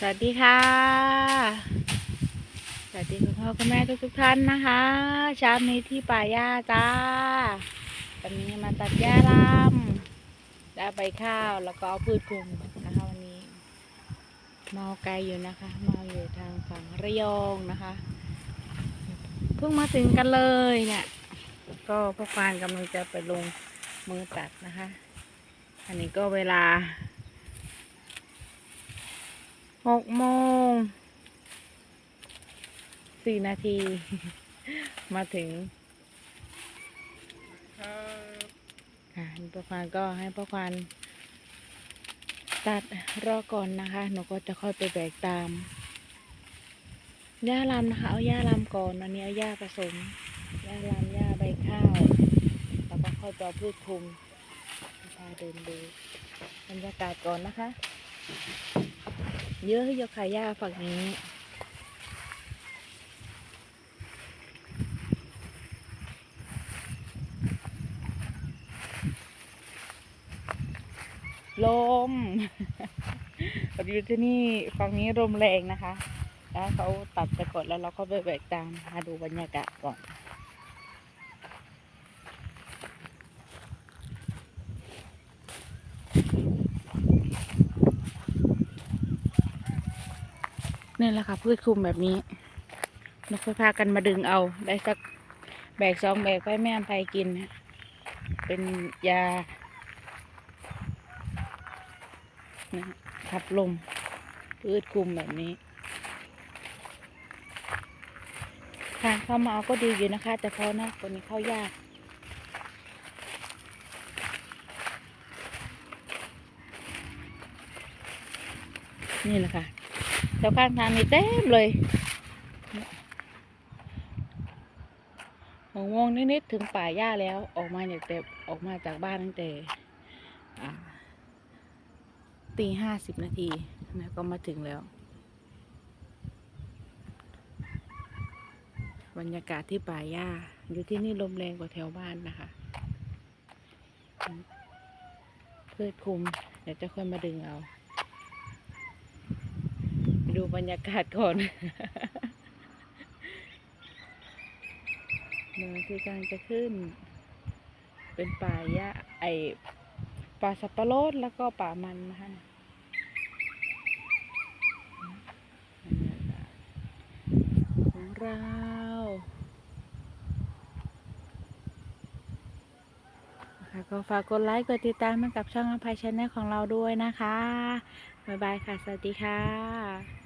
สวัสดีค่ะ สวัสดีคุณพ่อคุณแม่ทุกทุกท่านนะคะเช้านี้ที่ป่าหญ้าจ้าวันนี้มาตัดหญ้าลำได้ใบข้าวแล้วก็เอาพืชคลุมนะคะวันนี้ เมาไกลอยู่นะคะเมาอยู่ทางฝั่งระยองนะคะเพิ่งมาถึงกันเลยเนี่ย ก็พ่อควานกำลังจะไปลงมือตัดนะคะ อันนี้ก็เวลา หกโมงสี่นาที มาถึงค่ะพ่อควานก็ให้พ่อควานตัดรอก่อนนะคะ หนูก็จะค่อยไปแบกตามหญ้าลำนะคะ เอาหญ้าลำก่อนอันนี้เอาหญ้าผสมหญ้าลำหญ้าใบข้าวแล้วก็ค่อยไปเอพืชคุมพาเดินดูบรรยากาศก่อนนะคะ เยอะเยอะขายหญ้าฝั่งนี้ลมพอดีที่นี่ฝั่งนี้ลมแรงนะคะ แล้วเขาตัดไปก่อนแล้วเราก็ไปแบกตามมาดูบรรยากาศก่อน นี่แหละค่ะพืชคลุมแบบนี้แล้วค่อยพากันมาดึงเอา ได้สักแบกสองแบกไปแม่อภัยกิน เป็นยาขับลมพืชคลุมแบบนี้ทางเข้ามาเอาก็ดีอยู่นะคะ แต่พอนะคนนี้เข้ายากนี่แหละค่ะ แถวข้างทางนี่เต็มเลยหกโมงนิดๆถึงป่าหญ้าแล้ว ออกมาจากแต่ออกมาจากบ้านตั้งแต่ตีห้าสิบนาทีนะก็มาถึงแล้ว บรรยากาศที่ป่าหญ้า อยู่ที่นี่ลมแรงกว่าแถวบ้านนะคะพืชคุม เดี๋ยวจะค่อยมาดึงเอา บรรยากาศก่อนเมืองที่กำลังจะขึ้น เป็นป่าหญ้าไอป่าสับปะรดแล้วก็ป่ามันนะคะของเราค่ะก็ฝากกดไลค์กดติดตามให้กับช่องอภัยชแนลของเราด้วยนะคะ บ๊ายบายค่ะ สวัสดีค่ะ